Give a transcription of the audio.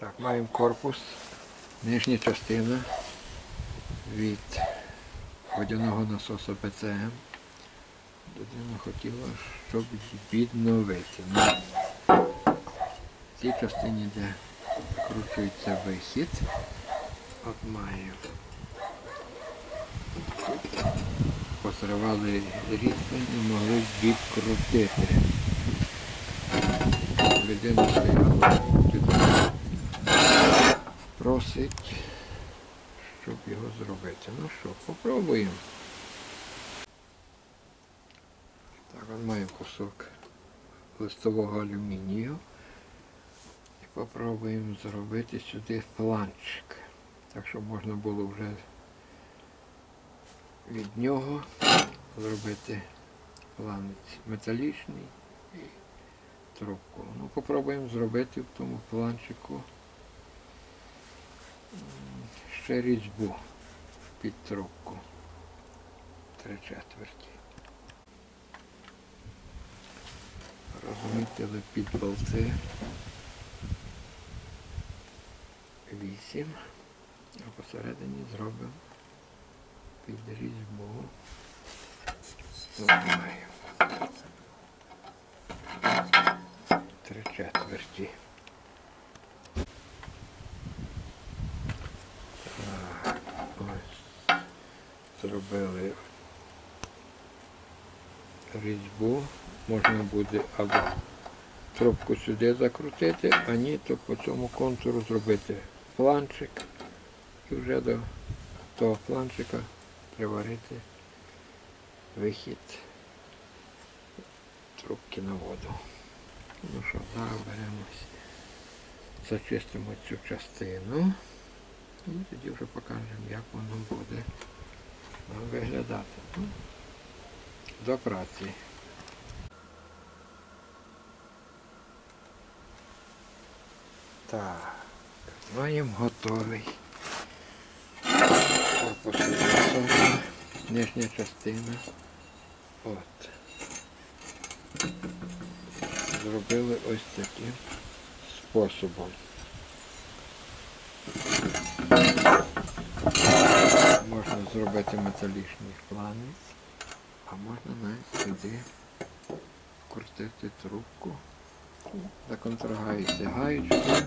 Так, маємо корпус, нижня частина від водяного насосу ПЦМ. Людина хотіла, щоб відновити. На цій частині, де кручується вихід, от маю. Позривали різьби, не могли відкрутити. Людина стояла, просить, щоб його зробити. Ну що, попробуємо. Так, от маємо кусок листового алюмінію. І попробуємо зробити сюди фланчик. Так, щоб можна було вже від нього зробити фланець металічний і трубку. Ну, попробуємо зробити в тому планчику ще різьбу під трубку. Три четверті. Розмітили під болти. Вісім. А посередині зробимо під різьбу. Зламаємо. Три четверті. Зробили різьбу. Можна буде або трубку сюди закрутити, а ні, то по цьому контуру зробити планчик і вже до того планчика приварити вихід трубки на воду. Ну що, зараз беремось, зачистимо цю частину і тоді вже покажемо, як воно буде виглядати. До праці. Так, маємо готовий. Корпус насоса, нижня частина. От. Зробили ось таким способом. Можна зробити металічний фланець, а можна навіть сюди вкрутити трубку. Законтрагаються гаєчкою